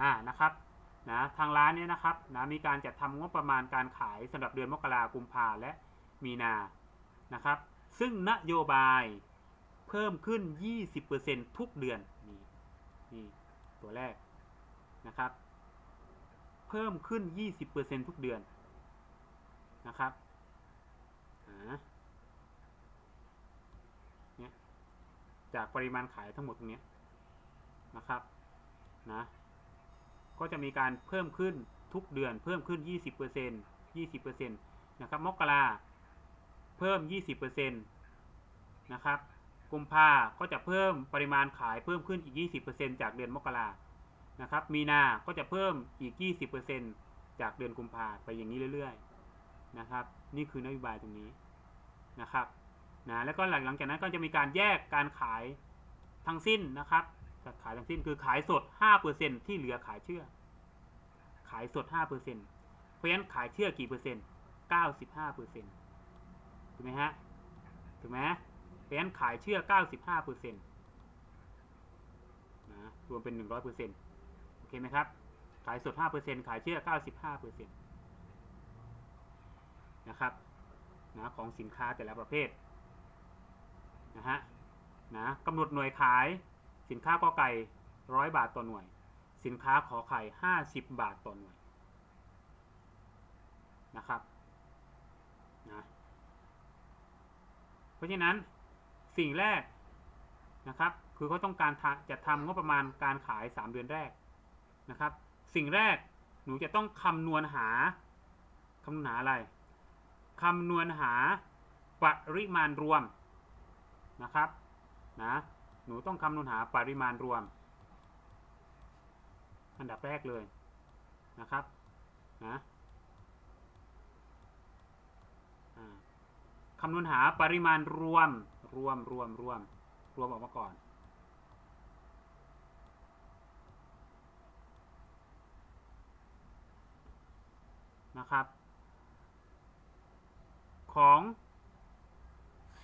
อ่านะครับนะทางร้านเนี่ยนะครับนะมีการจัดทำงบประมาณการขายสำหรับเดือนมกรากุมภาและมีนานะครับ ซึ่งนโยบายเพิ่มขึ้น 20%ทุกเดือนนี่นี่ตัวแรกนะครับ เพิ่มขึ้น 20%ทุกเดือนนะครับอ่าเนี่ยจากปริมาณขายทั้งหมดตรงนี้นะครับนะ ก็จะมีการเพิ่มขึ้นทุกเดือนเพิ่มขึ้น 20% 20%นะครับมกราเพิ่ม 20%นะครับกุมภาก็จะเพิ่มปริมาณขายเพิ่มขึ้นอีก 20%จากเดือนมกรานะครับ มีนา ก็จะเพิ่มอีก 20%จากเดือนกุมภาไปอย่างนี้เรื่อยๆ นะครับ นี่คือนโยบายตรงนี้นะครับ นะ แล้วก็หลังหลังจากนั้นก็จะมีการแยกการขายทั้งสิ้นนะครับขายทั้งสิ้นคือขายสด 5%ที่เหลือขายเชื่อ ขายสด 5%เพราะฉะนั้นขายเชื่อกี่เปอร์เซ็นต์ 95%ถูกไหมฮะ ถูกไหมเพราะฉะนั้นขายเชื่อ 95%นะรวมเป็น 100%โอเคไหมครับ ขายสด 5%ขายเชื่อ 95%นะครับนะของสินค้าแต่ละประเภทนะฮะนะกำหนดหน่วยขายสินค้ากอไก่ร้อยบาทต่อหน่วย สินค้าขอไข่ห้าสิบบาทต่อหน่วยนะครับนะเพราะฉะนั้นสิ่งแรกนะครับ คือเขาต้องการจะทำงบประมาณการขาย 3 เดือนแรกนะครับ สิ่งแรกหนูจะต้องคำนวณหาคำนวณหาอะไรคำนวณหาปริมาณรวมนะครับนะหนูต้องคำนวณหาปริมาณรวม อันดับแรกเลยนะครับนะคำนวณหาปริมาณรวมรวมรวมรวมรวมออกมาก่อนนะครับ ของ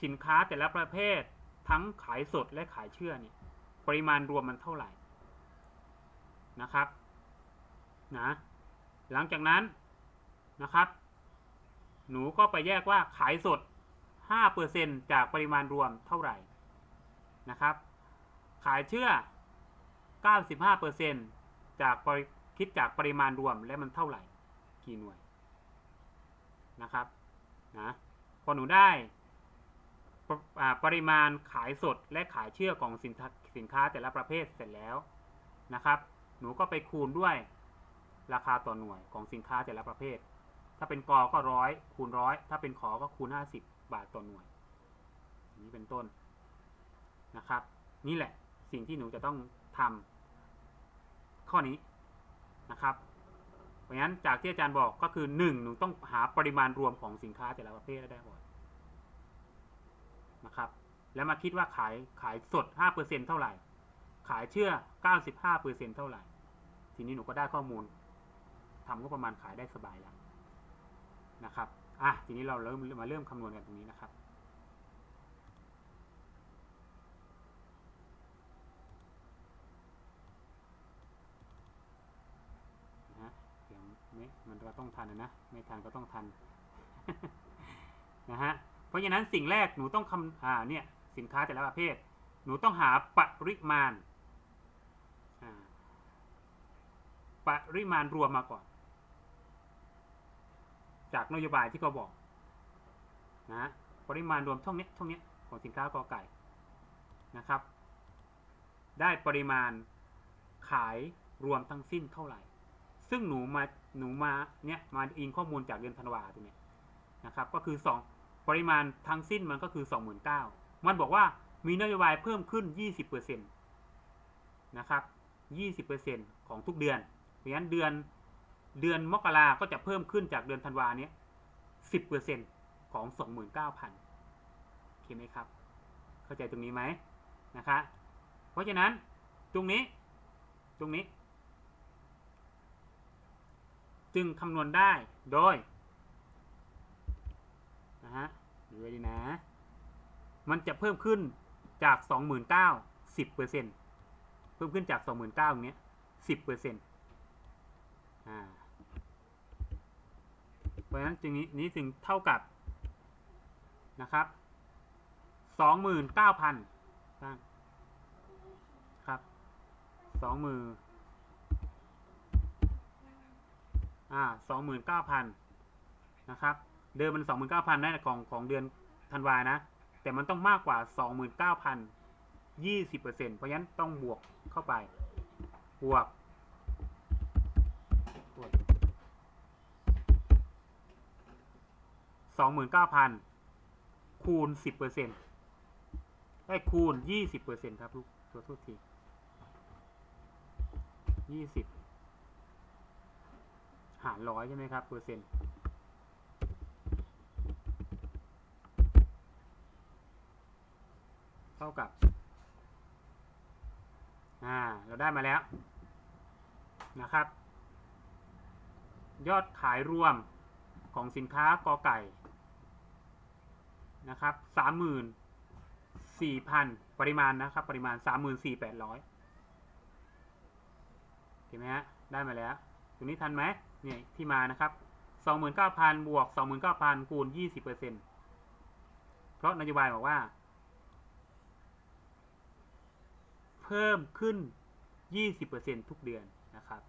สินค้าแต่ละประเภททั้งขายสดและขายเชื่อนี่ปริมาณรวมมันเท่าไหร่ นะครับนะหลังจากนั้นนะครับ หนูก็ไปแยกว่าขายสด 5%จากปริมาณรวมเท่าไหร่นะครับ ขายเชื่อ 95%จากคิดจากปริมาณรวมและมันเท่าไหร่ กี่หน่วยนะครับนะพอหนูได้ปปริมาณขายสดและขายเชื่อของสินค้าสินค้าแต่ละประเภทเสร็จแล้วนะครับ นูก็ไปคูณด้วยราคาต่อหน่วยของสินค้าแต่ละประเภท ถ้าเป็นกอก็ร้อยคูณร้อยถ้าเป็นขอก็คูณห้าสิบบาทต่อหน่วย นี้เป็นต้นนะครับ นี่แหละสิ่งที่หนูจะต้องทำข้อนี้นะครับ เพราะฉะนั้นจากที่อาจารย์บอกก็คือหนึ่งหนูต้องหาปริมาณรวมของสินค้าแต่ละประเภทได้ก่อนนะครับ แล้วมาคิดว่าขายขายสด 5%เท่าไหร่ ขายเชื่อ 95%เท่าไหร่ ทีนี้หนูก็ได้ข้อมูลทำก็ประมาณขายได้สบายแล้วนะครับอะทีนี้เราเริ่มมาเริ่มคำนวณกันตรงนี้นะครับนะฮะเดี๋ยวไม่มันก็ต้องทันนะนะ ไม่ทันก็ต้องทันนะฮะเพราะฉะนั้นสิ่งแรกหนูต้องคำอ่าเนี่ยสินค้าแต่ละประเภท หนูต้องหาปริมาณ อ่า ปริมาณรวมมาก่อน จากนโยบายที่เขาบอกนะปริมาณรวมเท่านี้เท่านี้ของสินค้ากอไก่นะครับ ได้ปริมาณขายรวมทั้งสิ้นเท่าไหร่ ซึ่งหนูมาหนูมาเนี่ยมาอิงข้อมูลจากเดือนธันวาตรงเนี้ยนะครับก็คือสองปริมาณทั้งสิ้นมันก็คือสองหมื่นเก้ามันบอกว่ามีนโยบายเพิ่มขึ้นยี่สิบเปอร์เซ็นตนะครับยี่สิบเปอร์เซ็นของทุกเดือน ราะฉะนั้นเดือนเดือนมกราก็จะเพิ่มขึ้นจากเดือนธันวาเนี้ยสิบเปอร์เซ็นของสองหมื่นเก้าพันโอเคไหมครับ เข้าใจตรงนี้ไหมนะคะ เพราะฉะนั้นตรงนี้ตรงนี้ จึงคำนวณได้โดยนะฮะดูไว้ดีนะ มันจะเพิ่มขึ้นจาก29,000 10%เก้าสิบเปอร์เซ็นเพิ่มขึ้นจาก29,000ตรงเนี้ย10%อ่าเซ็นต์ เพราะฉะนั้นจึงนี้นี้ถึงเท่ากับนะครับสองหมื่นเก้าพันครับสองหมื่นอ่าสองหมื่นเก้าพันนะครับ เดิมมันสองหมื่นเก้าพันได้ของของเดือนธันวานะ แต่มันต้องมากกว่าสองหมื่นเก้าพันยี่สิบเปอร์เซ็นต์เพราะฉะนั้นต้องบวกเข้าไป บวก สองหมื่นเก้าพันคูณสิบเปอร์เซ็นต์ได้คูณยี่สิบเปอร์เซ็นต์ครับลูกตัวทุกทียี่สิบหารร้อยใช่ไหมครับเปอร์เซ็นต์เท่ากับ อ่า เราได้มาแล้ว นะครับ ยอดขายรวมของสินค้ากอไก่ นะครับสามหมื่นสี่พันปริมาณนะครับ ปริมาณสามหมื่นสี่แปดร้อยเห็นไหมฮะได้มาแล้วตรงนี้ทันไหมเนี่ยที่มานะครับสองหมื่นเก้าพันบวกสองหมื่นเก้าพันคูณยี่สิบเปอร์เซ็นเพราะนโยบายบอกว่า เพิ่มขึ้น20%ทุกเดือนนะครับ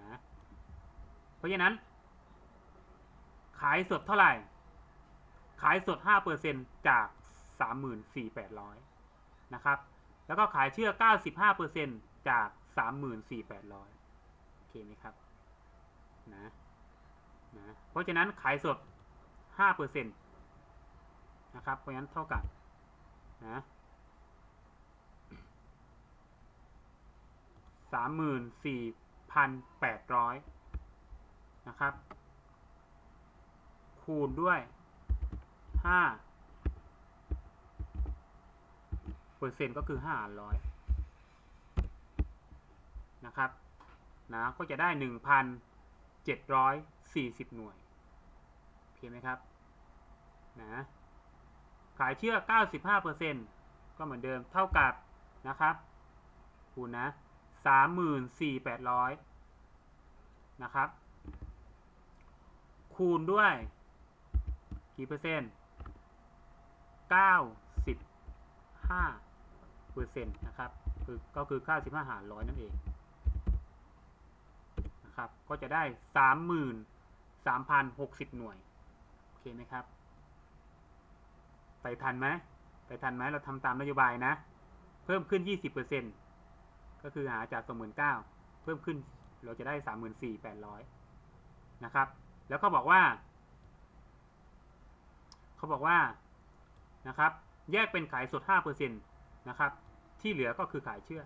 นะเพราะฉะนั้น ขายสดเท่าไหร่ ขายสด 5%จาก 34,800 นะครับ แล้วก็ขายเชื่อ 95%จาก 34,800 โอเคไหมครับนะนะเพราะฉะนั้นขายสด 5%นะครับ เพราะฉะนั้นเท่ากับนะสามหมื่นสี่พันแปดร้อยนะครับ คูณด้วย ห้าเปอร์เซ็นต์ก็คือห้าร้อยนะครับนะก็จะได้หนึ่งพันเจ็ดร้อยสี่สิบหน่วยโอเคไหมครับนะขายเชื่อ95%ก็เหมือนเดิมเท่ากับนะครับคูณนะ34,800นะครับ คูณด้วยกี่เปอร์เซ็นต์ 95เปอร์เซ็นต์นะครับคือก็คือ95หารร้อยนั่นเองนะครับก็จะได้ 33,060 หน่วย โอเคไหมครับ ไปทันไหมไปทันไหมเราทำตามนโยบายนะ เพิ่มขึ้น 20%ก็คือหาจาก 29,000 เพิ่มขึ้นเราจะได้ 34,800 นะครับ แล้วก็บอกว่า เขาบอกว่า นะครับ แยกเป็นขายสด5%นะครับ ที่เหลือก็คือขายเชื่อ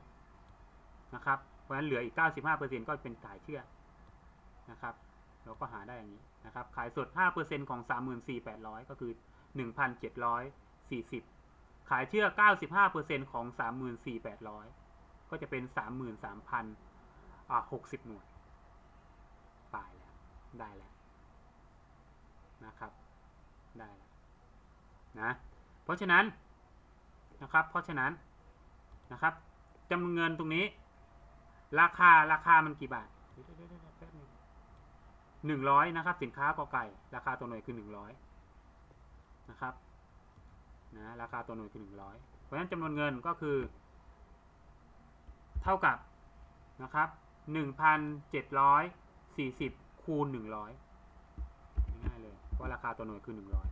นะครับ เพราะฉะนั้นเหลืออีก 95%ก็เป็นขายเชื่อนะครับ เราก็หาได้อย่างนี้นะครับ ขายสด 5%ของ 34,800 ก็คือ 1,740 ขายเชื่อ 95%ของ 34,800 ก็จะเป็น 33,000อ่า60 หน่วยตายแล้ว ได้แล้วนะครับ ได้แล้วนะ เพราะฉะนั้นนะครับ เพราะฉะนั้นนะครับจำนวนเงินตรงนี้ ราคาราคามันกี่บาทหนึ่งร้อยนะครับ สินค้ากอไก่ ราคาตัวหน่วยคือหนึ่งร้อยนะครับนะราคาตัวหน่วยคือหนึ่งร้อยเพราะฉะนั้นจำนวนเงินก็คือ เท่ากับนะครับหนึ่งพันเจ็ดร้อยสี่สิบคูณหนึ่งร้อยง่ายเลยเพราะราคาตัวหน่วยคือหนึ่งร้อย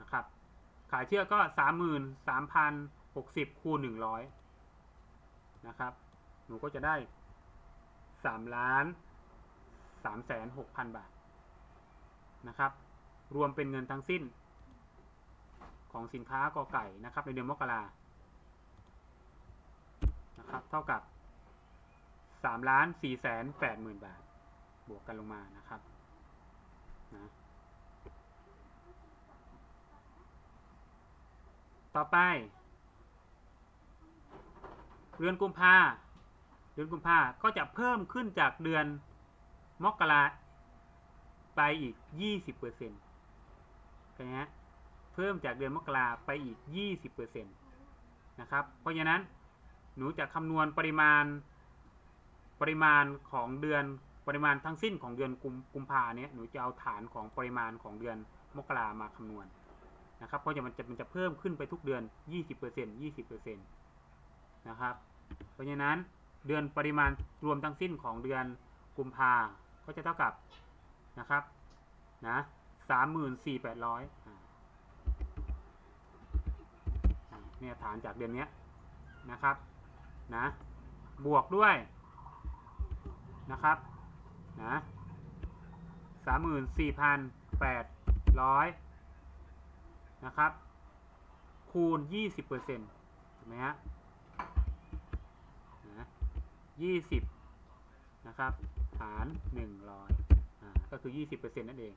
นะครับ ขายเชือกก็สามหมื่นสามพันหกสิบคูณหนึ่งร้อยนะครับ หนูก็จะได้สามล้านสามแสนหกพันบาทนะครับ รวมเป็นเงินทั้งสิ้น ของสินค้ากอไก่นะครับ ในเดือนมกรานะครับ เท่ากับสามล้านสี่แสนแปดหมื่นบาท บวกกันลงมานะครับนะ ต่อไป เดือนกุมภาเดือนกุมภาก็จะเพิ่มขึ้นจากเดือนมกราไปอีกยี่สิบเปอร์เซ็นต์นะฮะเพิ่มจากเดือนมกราไปอีกยี่สิบเปอร์เซ็นต์นะครับ เพราะฉะนั้นหนูจะคำนวณปริมาณปริมาณของเดือนปริมาณทั้งสิ้นของเดือนกุมกุมภาเนี้ยหนูจะเอาฐานของปริมาณของเดือนมกรามาคำนวณ นะครับ เพราะจะมันจะมันจะเพิ่มขึ้นไปทุกเดือน 20% 20%นะครับ เพราะฉะนั้นเดือนปริมาณรวมทั้งสิ้นของเดือนกุมภาก็จะเท่ากับนะครับนะสามหมื่นสี่แปดร้อยเนี่ยฐานจากเดือนนี้นะครับนะบวกด้วยนะครับนะสามหมื่นสี่พันแปดร้อย นะครับ คูณยี่สิบเปอร์เซ็นต์ถูกไหมฮะยี่สิบนะครับ หารหนึ่งร้อยก็คือยี่สิบเปอร์เซ็นต์นั่นเอง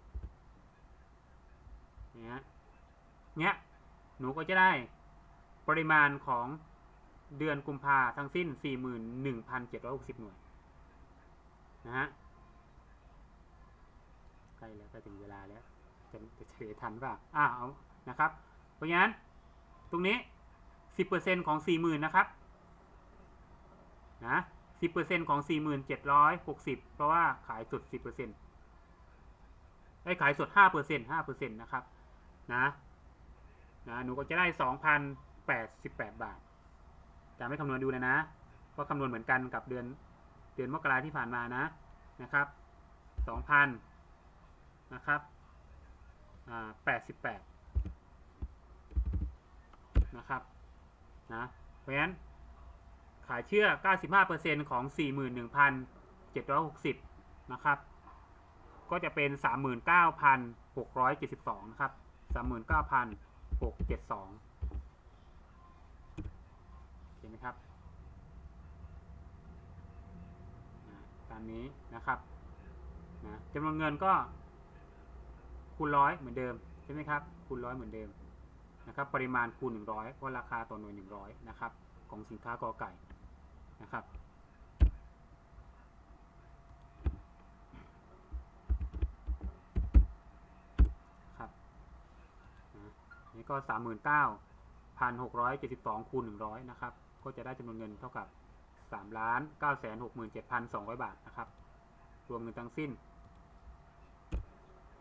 เนี่ยเนี้ยหนูก็จะได้ปริมาณของเดือนกุมภาทั้งสิ้น41,760หนึ่งพันเจ็ดร้อยหกสิบหน่วยนะฮะใกล้แล้วใกล้ถึงเวลาแล้ว จะจะเฉยทันป่ะอ่าเอา นะครับ เพราะงั้นตรงนี้ 10%ของ 40,000 นะครับนะ10%ของ 4,760 เพราะว่าขายสด 10%ไอ้ขายสด 5% 5%นะครับนะนะหนูก็จะได้ 2,088 บาทจะไม่คำนวณดูเลยนะเพราะคำนวณเหมือนกันกับเดือนเดือนมกราที่ผ่านมานะนะครับ 2,000 นะครับ อ่า 88 นะครับนะเพราะฉะนั้นขายเชื่อ 95%ของ 41,760 นะครับ ก็จะเป็น 39,672 นะครับ 39,672 เห็นไหมครับ ตามนี้นะครับนะจำนวนเงินก็คูณร้อยเหมือนเดิม ใช่ไหมครับ คูณร้อยเหมือนเดิม นะครับปริมาณคูณ 100 เพราะราคาต่อหน่วย 100 นะครับ ของสินค้ากอไก่นะครับ ครับนี่ก็ 39,672 คูณ 100 นะครับ ก็จะได้จำนวนเงินเท่ากับ3ล้าน9 6 7 2 0 0 บาทนะครับ รวมเงินทั้งสิ้น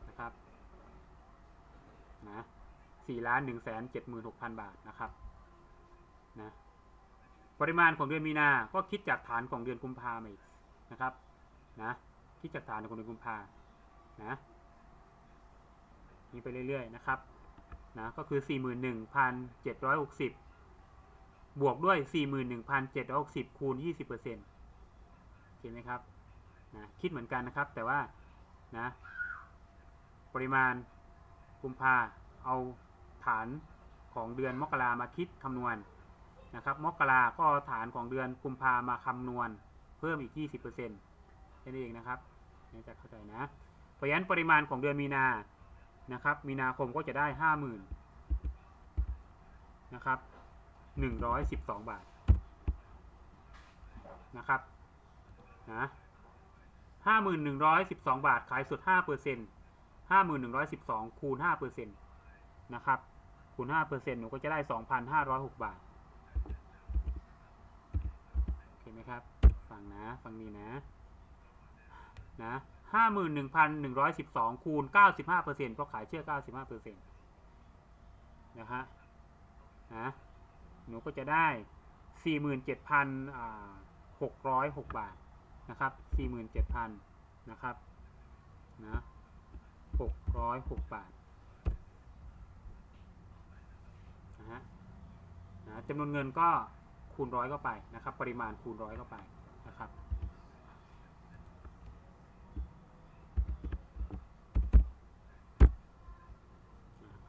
นะครับนะ 4ล้าน1 7 6 0 0 0บาทนะครับนะปริมาณของเดือนมีนาก็คิดจากฐานของเดือนกุมภามาอีกนะครับนะคิดจากฐานของเดือนกุมภานะนี่ไปเรื่อยๆนะครับนะก็คือ 41,760 บวกด้วย 41,760 คูณ 20%เห็นไหมครับนะคิดเหมือนกันนะครับแต่ว่านะปริมาณกุมภาเอา ฐานของเดือนมกรามาคิดคำนวณนะครับ มกราก็ฐานของเดือนกุมภามาคำนวณ เพิ่มอีก 20%แค่นี้เองนะครับนี่จะเข้าใจนะ เพราะฉะนั้นปริมาณของเดือนมีนานะครับ มีนาคมก็จะได้ 50,000นะครับ112 บาทนะครับนะ5112 บาท ขายสุด5% 5112 คูณ5%นะครับ คูณ5%หนูก็จะได้2,506บาทโอเคไหมครับ ฟังนะ ฟังนี้นะ นะห้าหมื่นหนึ่งพันหนึ่งร้อยสิบสองคูณเก้าสิบห้าเปอร์เซ็นต์เพราะขายเชื่อเก้าสิบห้าเปอร์เซ็นต์นะฮะ นะ หนูก็จะได้สี่หมื่นเจ็ดพันหกร้อยหกบาทนะครับสี่หมื่นเจ็ดพันนะครับ นะหกร้อยหกบาทนะฮะนะ จำนวนเงินก็คูณร้อยเข้าไปนะครับ ปริมาณคูณร้อยเข้าไปนะครับ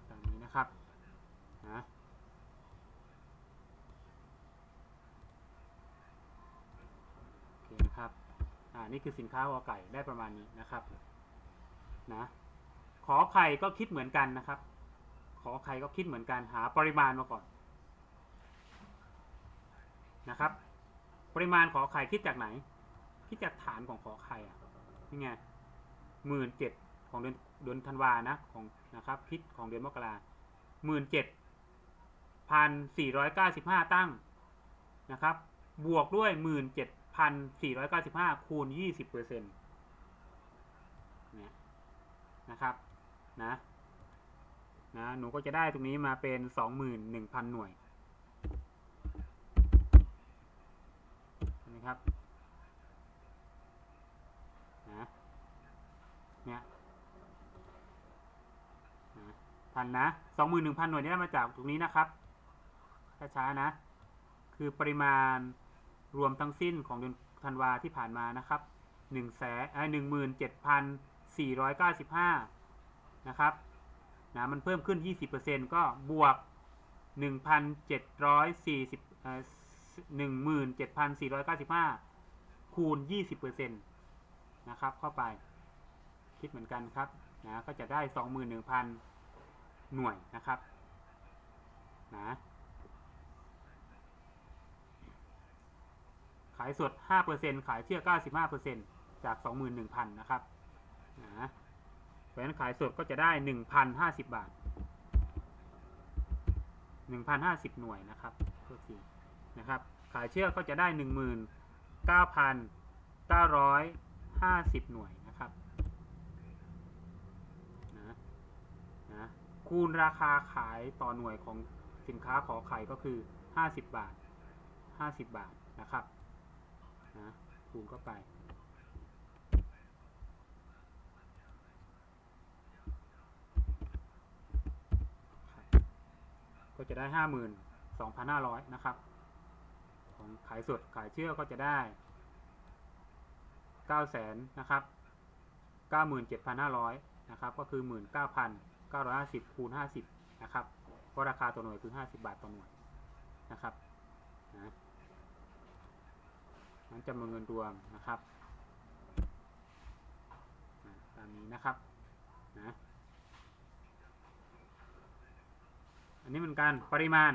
ตามนี้นะครับนะโอเคนะครับอ่านี่คือสินค้าวอไก่ได้ประมาณนี้นะครับนะขอไข่ก็คิดเหมือนกันนะครับ ขอไข่ก็คิดเหมือนกันหาปริมาณมาก่อน นะครับ ปริมาณขอไข่คิดจากไหน คิดจากฐานของขอไข่อะนี่ไงหมื่นเจ็ดของเดือนเดือนธันวานะของนะครับคิดของเดือนมกราหมื่นเจ็ดพันสี่ร้อยเก้าสิบห้าตั้งนะครับ บวกด้วยหมื่นเจ็ดพัพันสี่ร้อยเก้าสิบห้าคูณยี่สิบเปอร์เซ็นต์เนี่ยนะครับนะนะหนูก็จะได้ตรงนี้มาเป็นสองหมื่นหนึ่งพันหน่วยเห็นไหม ครับนะเนี่ยนะพันนะสองหมื่นหนึ่งพันหน่วยนี่ได้มาจากตรงนี้นะครับช้าๆนะ คือปริมาณรวมทั้งสิ้นของเดือนธันวาที่ผ่านมานะครับหนึ่งแสนหนึ่งหมื่นเจ็ดพันสี่ร้อยเก้าสิบห้านะครับนะมันเพิ่มขึ้น20%ก็บวก1,740เอ่อ 17,495 คูณ 20%นะครับ เข้าไป คิดเหมือนกันครับ นะ ก็จะได้ 21,000 หน่วยนะครับ นะ ขายสด 5%ขายเชื่อ 95%จาก 21,000 นะครับ นะเพราะฉะนั้นขายสดก็จะได้ 1,050 บาท 1,050 หน่วยนะครับโทษที นะครับ ขายเชือกก็จะได้ 19,950 หน่วยนะครับนะนะคูณราคาขายต่อหน่วยของสินค้าขอไข่ก็คือ 50 บาท 50 บาทนะครับนะคูณเข้าไปก็จะได้ห้าหมื่นสองพันห้าร้อยนะครับ ของขายสดขายเชื่อก็จะได้เก้าแสนนะครับเก้าหมื่นเจ็ดพันห้าร้อยนะครับ ก็คือหมื่นเก้าพันเก้าร้อยห้าสิบคูณห้าสิบนะครับ เพราะราคาตัวหน่วยคือห้าสิบบาทต่อหน่วยนะครับนะนั้นจำนวนเงินรวมนะครับตามนี้นะครับนะอันนี้เหมือนกันปริมาณ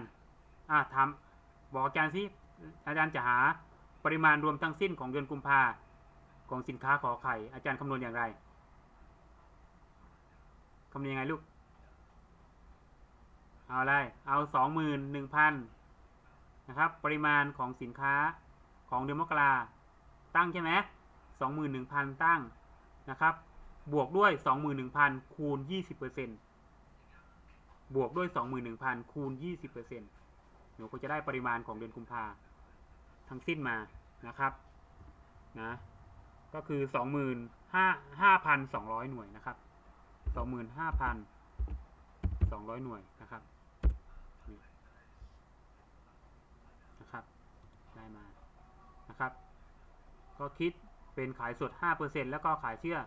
อ่าทำบอกอาจารย์สิ อาจารย์จะหาปริมาณรวมทั้งสิ้นของเดือนกุมภาของสินค้าขอไข่ อาจารย์คำนวณอย่างไรคำนวณยังไงลูก เอาอะไร เอาสองหมื่นหนึ่งพันนะครับ ปริมาณของสินค้าของเดือนมกราตั้งใช่ไหมสองหมื่นหนึ่งพันตั้งนะครับ บวกด้วยสองหมื่นหนึ่งพันคูณยี่สิบเปอร์เซ็นต์บวกด้วย 21,000คูณ 20%หนูก็จะได้ปริมาณของเดือนกุมภา ทั้งสิ้นมานะครับนะก็คือ25,200 หน่วยนะครับ 25,200 หน่วยนะครับนะครับได้มานะครับ ก็คิดเป็นขายสด 5%แล้วก็ขายเชื่อ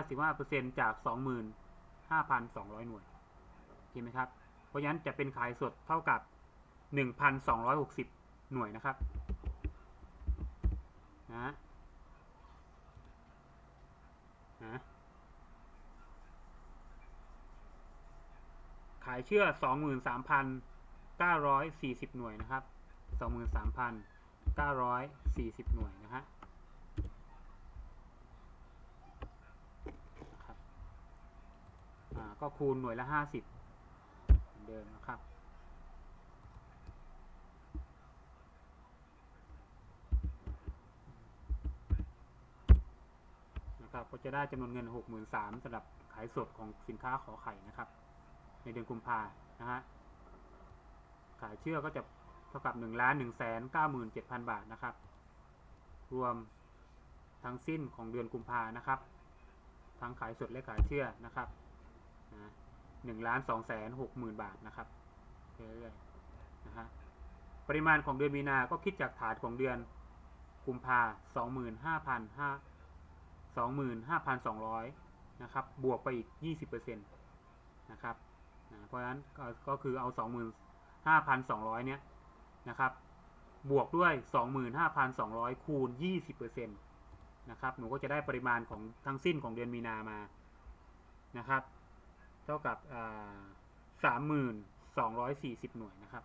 95%จาก 25,200 หน่วยเห็นไหมครับ เพราะฉะนั้นจะเป็นขายสดเท่ากับ 1,260 หน่วยนะครับ นะนะขายเชื่อ23,940หน่วยนะครับ23,940หน่วยนะฮะครับอ่าก็คูณหน่วยละ50เหมือนเดิมนะครับ นะครับก็จะได้จำนวนเงิน 63,000สำหรับขายสดของสินค้าขอไข่นะครับ ในเดือนกุมภานะฮะขายเชื่อก็จะเท่ากับ1ล้าน1แสน97,000 บาทนะครับ รวมทั้งสิ้นของเดือนกุมภานะครับ ทั้งขายสดและขายเชื่อนะครับนะหนึ่งล้านสองแสนหกหมื่นบาทนะครับเรื่อยๆนะฮะปริมาณของเดือนมีนา ก็คิดจากฐานของเดือนกุมภาสองหมื่นห้าพันห้า สองหมื่นห้าพันสองร้อยนะครับ บวกไปอีกยี่สิบเปอร์เซ็นต์นะครับนะเพราะฉะนั้นก็ก็คือเอาสองหมื่นห้าพันสองร้อยเนี้ยนะครับ บวกด้วยสองหมื่นห้าพันสองร้อยคูณยี่สิบเปอร์เซ็นต์นะครับ หนูก็จะได้ปริมาณของทั้งสิ้นของเดือนมีนามา นะครับ เท่ากับสามหมื่นสองร้อยสี่สิบหน่วยนะครับ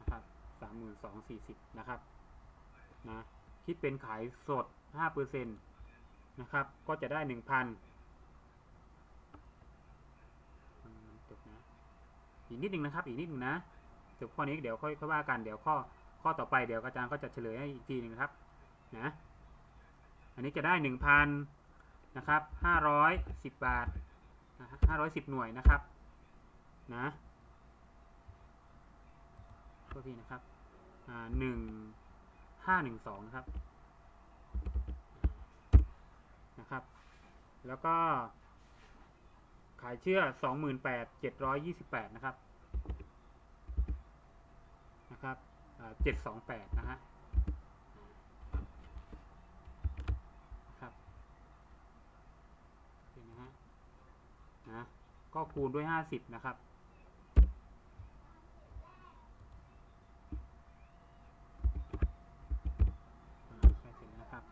นะครับสามหมื่นสองสี่สิบนะครับ นะคิดเป็นขายสดห้าเปอร์เซ็นะครับ ก็จะได้หนึ่งพันจบนะอีกนิดหนึ่งนะครับ อีกนิดหนึ่งนะจบข้อนี้เดี๋ยวค่อยค่อยว่ากันเดี๋ยวข้อข้อต่อไปเดี๋ยวอาจารย์ก็จะเฉลยให้อีกทีหนึ่งครับนะอันนี้จะได้หนึ่งพันนะครับห้าร้อยสิบบาทนะห้าร้อยสิบหน่วยนะครับนะโทษทีนะครับอ่าหนึ่ง ห้าหนึ่งสองนะครับนะครับ แล้วก็ขายเชื่อสองหมื่นแปดเจ็ดร้อยยี่สิบแปดนะครับนะครับเจ็ดสองแปดนะฮะครับโอเคนะฮะนะก็คูณด้วยห้าสิบนะครับ อ่าใกล้เสร็จแล้วนะครับ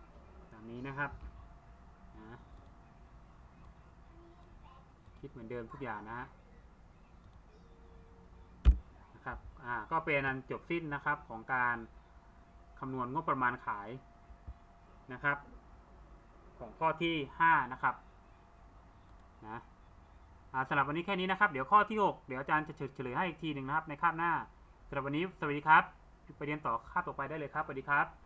ตาม นะครับนะคิดเหมือนเดิมทุกอย่างนะนะครับ อ่า ก็เป็นอันจบสิ้นนะครับของการคำนวณงบประมาณขายนะครับ ของข้อที่ห้านะครับนะอ่าสำหรับวันนี้แค่นี้นะครับ เดี๋ยวข้อที่หกเดี๋ยวอาจารย์จะเฉลยให้อีกทีหนึ่งนะครับในคาบหน้าสำหรับวันนี้สวัสดีครับ ไปเรียนต่อคาบต่อไปได้เลยครับสวัสดีครับ